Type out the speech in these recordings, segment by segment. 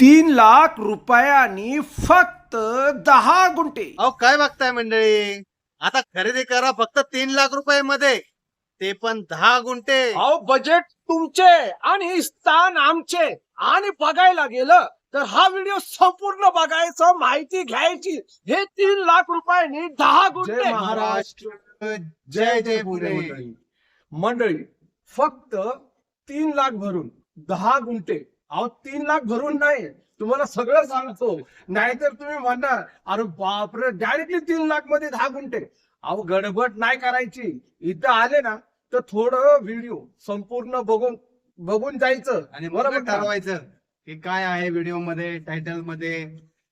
तीन लाख रुपयांनी फक्त दहा गुंठे. अहो काय बघताय मंडळी? आता खरेदी करा फक्त तीन लाख रुपये मध्ये ते पण दहा गुंठे. अहो बजेट तुमचे आणि स्थान आमचे. आणि बघायला गेलं तर हा व्हिडिओ संपूर्ण बघायचं माहिती घ्यायची. हे तीन लाख रुपयांनी दहा गुंठे. महाराष्ट्र जय जय पुणे मंडळी मंडळी फक्त तीन लाख भरून दहा गुंठे. अहो तीन लाख भरून नाही. तुम्हाला सगळं सांगतो. नाहीतर तुम्ही म्हणणार अरे बापरे डायरेक्टली तीन लाखमध्ये दहा गुंठे. अहो गडबड नाही करायची. इथं आले ना तर थोडं व्हिडिओ संपूर्ण बघून बघून जायचं. आणि बरोबर? ठरवायचं की काय आहे व्हिडिओमध्ये टायटलमध्ये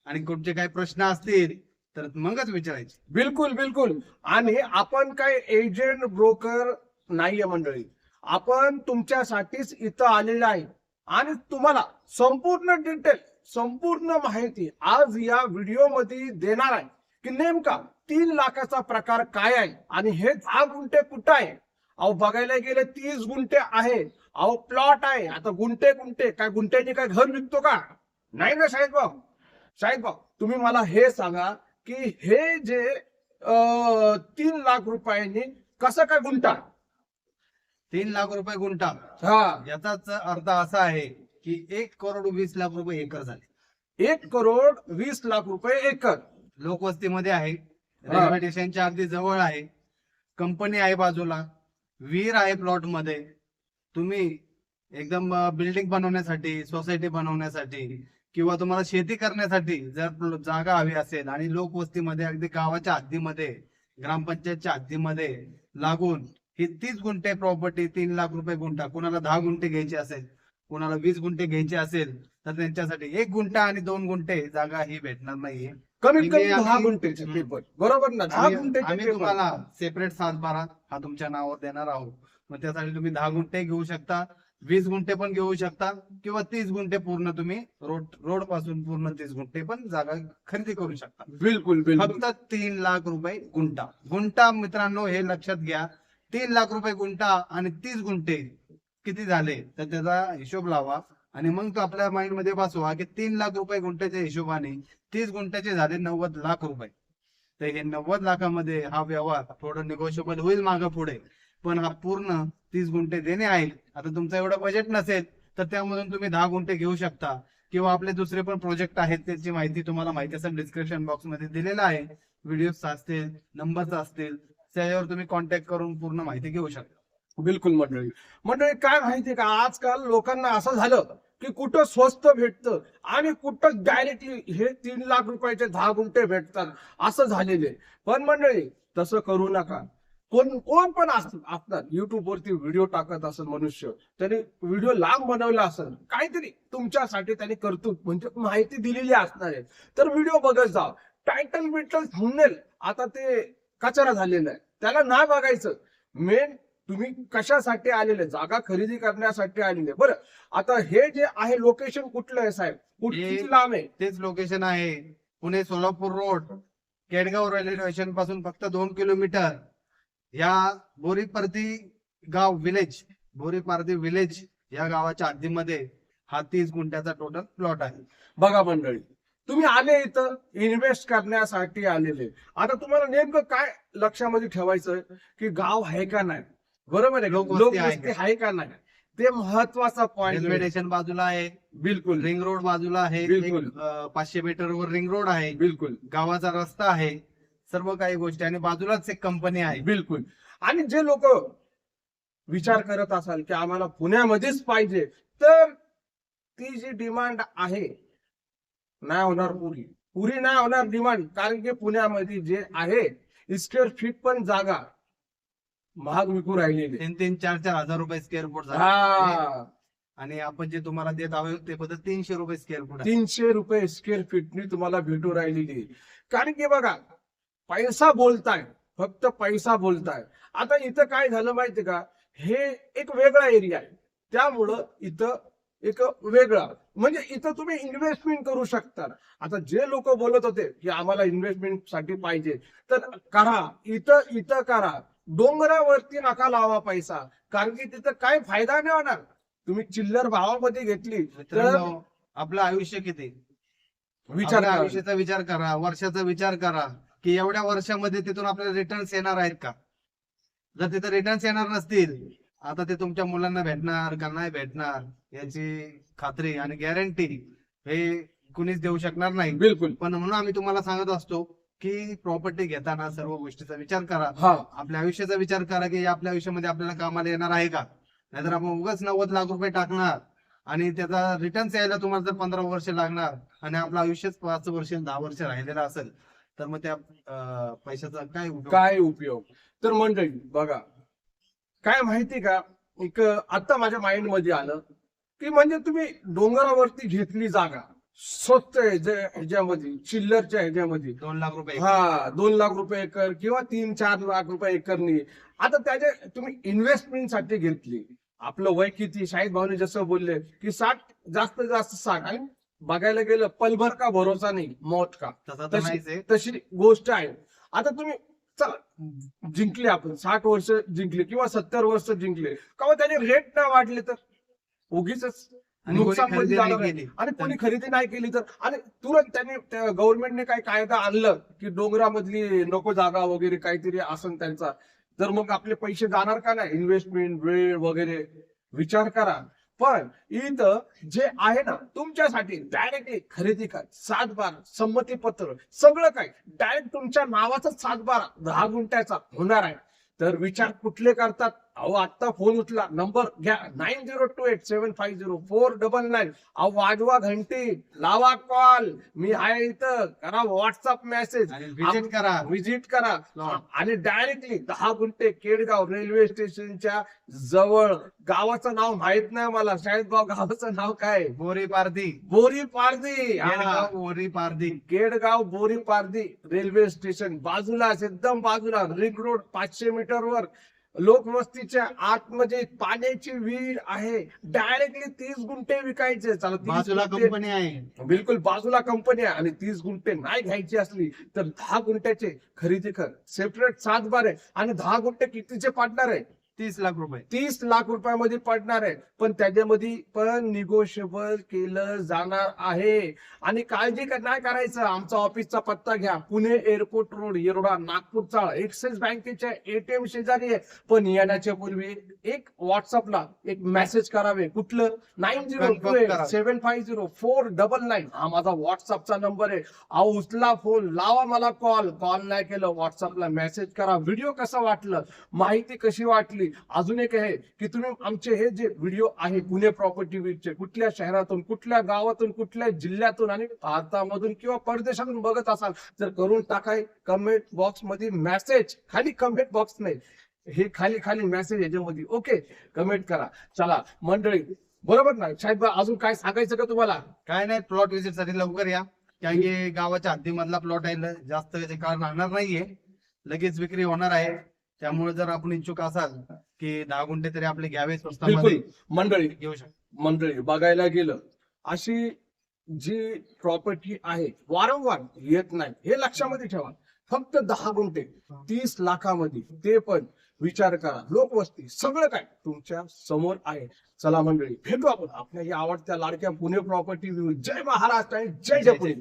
आणि कुठचे काही प्रश्न असतील तर मगच विचारायचे. बिलकुल बिलकुल. आणि आपण काय एजंट ब्रोकर नाहीये मंडळी. आपण तुमच्यासाठीच इथं आलेलं आहे. आणि तुम्हाला संपूर्ण डिटेल संपूर्ण माहिती आज या व्हिडिओमध्ये देणार आहे. की नेमका तीन लाखाचा प्रकार काय आहे आणि हे दहा गुंठे कुठं आहे? अहो बघायला गेले तीस गुंठे आहे. अहो प्लॉट आहे. आता गुंठे गुंठे काय गुंठ्याने काय घर विकतो का? नाही ना शाहिद भाऊ. शाहिद भाऊ तुम्ही मला हे सांगा की हे जे तीन लाख रुपयांनी कसं काय गुंठा? तीन लाख रुपये गुंठा. हा. याचाच अर्थ असा आहे की एक करोड वीस लाख रुपये एकर झाले. एक करोड वीस लाख रुपये एकर. लोकवस्तीमध्ये आहे. रेल्वे स्टेशनच्या अगदी जवळ आहे. कंपनी आहे बाजूला. विहीर आहे प्लॉटमध्ये तुम्ही एकदम बिल्डिंग बनवण्यासाठी सोसायटी बनवण्यासाठी किंवा तुम्हाला शेती करण्यासाठी जर जागा हवी असेल आणि लोकवस्तीमध्ये अगदी गावाच्या हद्दीमध्ये ग्रामपंचायतच्या हद्दीमध्ये लागून ही तीस गुंठे प्रॉपर्टी तीन लाख रुपये गुंठा. कोणाला दहा गुंठे घ्यायची असेल कोणाला वीस गुंठे घ्यायचे असेल तर त्यांच्यासाठी एक गुंठा आणि दोन गुंठे जागा ही भेटणार नाहीये. कमीत कमी दहा गुंठेचे. पेपर बरोबर ना? दहा पेपर तुम्हाला सेपरेट सात बारा हा तुमच्या नावावर देणार आहोत. मग त्यासाठी तुम्ही दहा गुंठे घेऊ शकता वीस गुंठे पण घेऊ शकता किंवा तीस गुंठे पूर्ण तुम्ही रोड रोडपासून पूर्ण तीस गुंठे पण जागा खरेदी करू शकता. बिलकुल बिलकुल. फक्त तीन लाख रुपये गुंठा. गुंठा मित्रांनो हे लक्षात घ्या. तीन लाख रुपये गुंठा आणि तीस गुंठे किती झाले? तर त्याचा हिशोब लावा. आणि मग तो आपल्या माइंडमध्ये बसवा की तीन लाख रुपये गुंठ्याच्या हिशोबाने तीस गुंठ्याचे झाले नव्वद लाख रुपये. तर हे नव्वद लाखामध्ये हा व्यवहार थोडं निगोशिएबल होईल मागं पुढे. पण हा पूर्ण तीस गुंठे देणे आहे. आता तुमचा एवढं बजेट नसेल तर त्यामधून तुम्ही दहा गुंठे घेऊ शकता. किंवा आपले दुसरे पण प्रोजेक्ट आहेत त्याची माहिती तुम्हाला माहिती असेल डिस्क्रिप्शन बॉक्समध्ये दिलेला आहे. व्हिडिओ असतील नंबर्स असतील त्याच्यावर तुम्ही कॉन्टॅक्ट करून पूर्ण माहिती घेऊ शकता. बिलकुल मंडळी. मंडळी काय माहितीये का? आजकाल लोकांना असं झालं की कुठं स्वस्त भेटतं आणि कुठं डायरेक्टली हे तीन लाख रुपयाचे दहा गुंठे भेटतात. असं झालेले पण मंडळी तसं करू नका. कोण कोण पण असतात. युट्यूब वरती व्हिडिओ टाकत असेल मनुष्य त्याने व्हिडिओ लांब बनवला असेल काहीतरी तुमच्यासाठी त्याने कर्तृत्व म्हणजे माहिती दिलेली असणार आहे. तर व्हिडिओ बघत जा. टायटल बिटल थांबनेल आता ते कचरा झालेला आहे. त्याला नाही बघायचं. मेन तुम्ही कशासाठी आलेले? जागा खरेदी करण्यासाठी आलेले. बरं आता हे जे आहे लोकेशन कुठलं आहे साहेब? कुठ- किती लांब आहे. तेच लोकेशन आहे. पुणे सोलापूर रोड केडगाव रेल्वे स्टेशनपासून फक्त दोन किलोमीटर या बोरीपर्ती गाव विलेज बोरीपारती विलेज या गावाच्या हद्दीमध्ये हा तीस गुंठ्याचा टोटल प्लॉट आहे. बघा मंडळी तुम्ही आले इथं इन्व्हेस्ट करण्यासाठी आलेले. आता तुम्हाला नेमकं काय लक्षामध्ये ठेवायचं की गाव आहे का नाही? बरोबर आहे लोकवस्ती आहे. का नाही? ते महत्त्वाचा पॉइंट बाजूला आहे. बिलकुल. रिंग रोड बाजूला आहे. बिलकुल. पाचशे मीटर वर रिंग रोड आहे. बिलकुल. गावाचा रस्ता आहे. सर्व काही गोष्टी आणि बाजूलाच एक कंपनी आहे. बिलकुल. आणि जे लोक विचार करत असाल की आम्हाला पुण्यामध्येच पाहिजे तर ती जी डिमांड आहे नाही होणार पुरी. पुरी नाही होणार डिमांड कारण की पुण्यामध्ये जे आहे स्क्वेअर फीट पण जागा महाग विकू राहिलेली. तीन तीन चार चार हजार रुपये स्क्वेअर फूट झाले. हा. आणि आपण जे तुम्हाला देत आहोत ते फक्त तीनशे रुपये स्क्वेअर फूट तीनशे रुपये स्क्वेअर फीटनी तुम्हाला भेटू राहिलेली. कारण की बघा पैसा बोलताय फक्त पैसा बोलताय. आता इथं काय झालं माहितीये का? हे एक वेगळा एरिया आहे. त्यामुळं इथं एक वेगळा. म्हणजे इथं तुम्ही इन्व्हेस्टमेंट करू शकता. आता जे लोक बोलत होते की आम्हाला इन्व्हेस्टमेंटसाठी पाहिजे तर करा. इथं इथं करा. डोंगरावरती नका लावा पैसा. कारण की तिथं काय फायदा नाही होणार. तुम्ही चिल्लर भावामध्ये घेतली तर आपलं आयुष्य किती? विचार. आयुष्याचा विचार करा. वर्षाचा विचार करा. की एवढ्या वर्षामध्ये तिथून आपल्याला रिटर्न्स येणार आहेत का? जर तिथं रिटर्न्स येणार नसतील आता ते तुमच्या मुलांना भेटणार का नाही भेटणार याची खात्री आणि गॅरंटी हे कुणीच देऊ शकणार नाही. बिलकुल. पण म्हणून आम्ही तुम्हाला सांगत असतो की प्रॉपर्टी घेताना सर्व गोष्टीचा विचार करा. आपल्या आयुष्याचा विचार करा की आपल्या आयुष्यामध्ये आपल्याला कामाला येणार आहे का? नाहीतर आपण उगाच नव्वद लाख रुपये टाकणार आणि त्याचा रिटर्न्स यायला तुम्हाला जर पंधरा वर्ष लागणार आणि आपलं आयुष्यच पाच वर्ष दहा वर्ष राहिलेलं असेल तर मग त्या पैशाचा काय उपयोग? काय उपयोग? तर मंडळी बघा काय माहिती का? एक आता माझ्या माइंडमध्ये आलं की म्हणजे तुम्ही डोंगरावरती घेतली जागा स्वस्त ह्याच्या- ह्याच्यामध्ये चिल्लरच्या ह्याच्यामध्ये दोन लाख रुपये हा दोन लाख रुपये एकर किंवा तीन चार लाख रुपये एकरनी. आता त्याच्या तुम्ही इन्व्हेस्टमेंटसाठी घेतली. आपलं वय किती? शाहिद भाऊने जसं बोलले की साठ जास्त जास्त साठ. आणि बघायला गेलं पलभर का भरोसा नाही? मौत का? तशी गोष्ट आहे. आता तुम्ही चला जिंकले आपण. साठ वर्ष जिंकले किंवा सत्तर वर्ष जिंकले. का मग त्याने रेट नाही वाढले तर? उगीच नुकसान आणि कोणी खरेदी नाही केली तर? आणि तुरंत त्यांनी गव्हर्नमेंटने काही कायदा आणलं की डोंगरामधली नको जागा वगैरे काहीतरी असन त्यांचा? तर मग आपले पैसे जाणार का नाही? इन्व्हेस्टमेंट वेळ वगैरे? विचार करा. पण इथं जे आहे ना तुमच्यासाठी डायरेक्टली खरेदी काय सातबारा संमती पत्र सगळं काय डायरेक्ट तुमच्या नावाचा सातबारा दहा गुंठ्याचा होणार आहे. तर विचार कुठले करतात? अहो आत्ता फोन उचला. नंबर घ्या. Nine zero two eight seven five zero four double nine अहो वाजवा घंटी. लावा कॉल. मी आहे इथं. करा व्हॉट्सअप मेसेज विजिट करा. विजिट करा. आणि डायरेक्टली दहा गुंठे केडगाव रेल्वे स्टेशनच्या जवळ. गावाचं नाव माहीत नाही मला. शाळेत भाऊ गावाचं नाव काय? बोरी पारधी बोरी पारदी हा. बोरी पारधी केडगाव बोरी पारदी रेल्वे स्टेशन बाजूला एकदम बाजूला. रिंग रोड पाचशे मीटर वर. लोकवस्तीच्या आतमध्ये पाण्याची विहीर आहे. डायरेक्टली तीस गुंठे विकायचे. चला 30 बाजूला कंपनी आहे. बिलकुल बाजूला कंपनी आहे. आणि तीस गुंठे नाही घ्यायची असली तर दहा गुंठ्याचे खरेदी कर. सेपरेट सात बार आहे आणि दहा गुंठे कितीचे पाडणार आहे? तीस लाख रुपये. तीस लाख रुपयामध्ये पडणार आहे. पण त्याच्यामध्ये पण निगोशिएबल केलं जाणार आहे. आणि काळजी नाही करायचं. आमचा ऑफिसचा पत्ता घ्या. पुणे एअरपोर्ट रोड येरोडा नागपूरचा एक्सिस बँकेच्या एटीएम शेजारी आहे. पण येण्याच्या पूर्वी एक व्हॉट्सअपला एक मेसेज करावे. कुठलं? Nine zero. Seven five zero four double nine. हा माझा व्हॉट्सअपचा नंबर आहे. अहो उचला फोन. लावा मला कॉल. कॉल नाही केलं. व्हॉट्सअपला मेसेज करा. व्हिडिओ कसा वाटलं? माहिती कशी वाटली? अजून एक आहे की तुम्ही आमचे हे जे व्हिडिओ आहे पुणे प्रॉपर्टी वीकचे कुठल्या शहरातून कुठल्या गावातून कुठल्या जिल्ह्यातून आणि भारतामधून किंवा परदेशातून बघत असाल तर करून टाकाय कमेंट बॉक्समध्ये मेसेज खाली कमेंट बॉक्स नाही. हे खाली खाली मेसेज याच्यामध्ये. ओके कमेंट करा. चला मंडळी बरोबर ना? साहेब अजून काय सांगायचं का तुम्हाला? काय नाही प्लॉट विजिटसाठी लवकर या. कारण की गावाच्या हद्दीमधला प्लॉट आहे जास्त त्याचे कारण राहणार नाहीये. लगेच विक्री होणार आहे. त्यामुळे जर आपण इच्छुक असाल की दहा गुंठे तरी आपले घ्यावे स्वस्तामध्ये बिलकुल. मंडळी घेऊ शकतो. मंडळी बघायला गेलं अशी जी प्रॉपर्टी आहे वारंवार येत नाही हे लक्षामध्ये ठेवा. फक्त दहा गुंठे तीस लाखामध्ये ते पण विचार करा. लोकवस्ती सगळं काय तुमच्यासमोर आहे. चला मंडळी भेटू आपण. आपल्या या आवडत्या लाडक्या पुणे प्रॉपर्टी जय महाराष्ट्र आणि जय जय पुणे